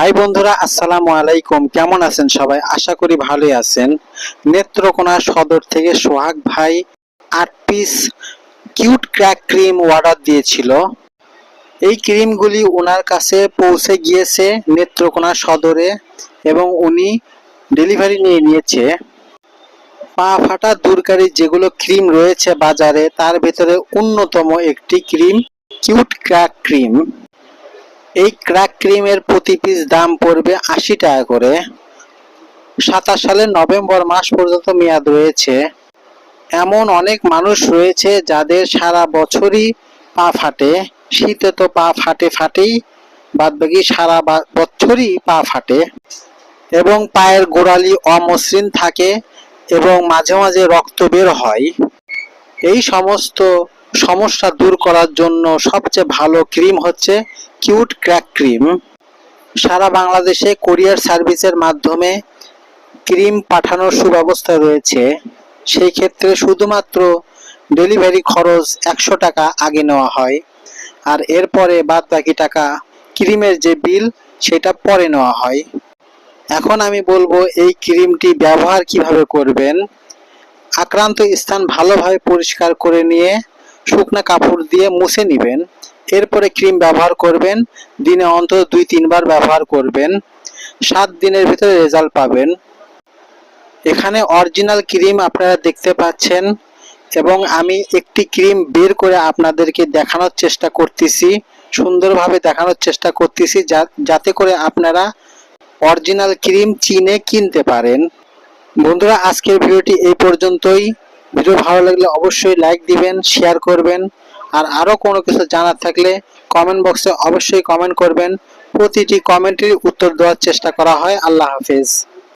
High বন্ধুরা, আসসালামু আলাইকুম। কেমন আছেন সবাই? আশা করি ভালোই আছেন। নেত্রকোনা সদর থেকে সোহাগ ভাই আট piece cute crack cream order দিয়েছিল। এই ক্রিমগুলি ওনার কাছে পৌঁছে গিয়েছে নেত্রকোনা সদরে এবং উনি ডেলিভারি নিয়ে নিয়েছে। পা ফাটা দূরকারী যেগুলো ক্রিম রয়েছে বাজারে, তার ভেতরে অন্যতম একটি ক্রিম কিউট ক্র্যাক ক্রিম। এই ক্র্যাক ক্রিমের প্রতি পিস দাম পড়বে আশি টাকা করে। সাতাশ সালের নভেম্বর মাস পর্যন্ত মেয়াদ রয়েছে। এমন অনেক মানুষ রয়েছে যাদের সারা বছরই পা ফাটে। শীতে তো পা ফাটে ফাটেই বাদ বাকি সারা বছরই পা ফাটে। এবং পায়ের গোড়ালি অমসৃণ থাকে এবং মাঝে মাঝে রক্ত বের হয়। এই সমস্ত সমস্যা দূর করার জন্য সবচেয়ে ভালো ক্রিম হচ্ছে কিউট ক্র্যাক ক্রিম। সারা বাংলাদেশে কোরিয়ার সার্ভিসের মাধ্যমে ক্রিম পাঠানোর সুব্যবস্থা রয়েছে। সেই ক্ষেত্রে শুধুমাত্র ডেলিভারি খরচ একশো টাকা আগে নেওয়া হয়। আর এরপরে বাদ বাকি টাকা ক্রিমের যে বিল, সেটা পরে নেওয়া হয়। এখন আমি বলব, এই ক্রিমটি ব্যবহার কীভাবে করবেন? আক্রান্ত স্থান ভালোভাবে পরিষ্কার করে নিয়ে শুকনা কাপড় দিয়ে মুছে নেবেন। এরপরে ক্রিম ব্যবহার করবেন। দিনে অন্তত দুই, তিনবার ব্যবহার করবেন। সাত দিনের ভিতরে রেজাল্ট পাবেন। এখানে অরিজিনাল ক্রিম আপনারা দেখতে পাচ্ছেন এবং আমি একটি ক্রিম বের করে আপনাদেরকে দেখানোর চেষ্টা করতেছি, সুন্দরভাবে দেখানোর চেষ্টা করতেছি যাতে করে আপনারা অরিজিনাল ক্রিম চিনে কিনতে পারেন। বন্ধুরা, আজকের ভিডিওটি এই পর্যন্তই। ভিডিও ভালো লাগলে অবশ্যই লাইক দিবেন শেয়ার করবেন। আর আরও কোনো কিছু জানার থাকলে কমেন্ট বক্সে অবশ্যই কমেন্ট করবেন। প্রতিটি কমেন্টের উত্তর দেওয়ার চেষ্টা করা হয়। আল্লাহ হাফেজ।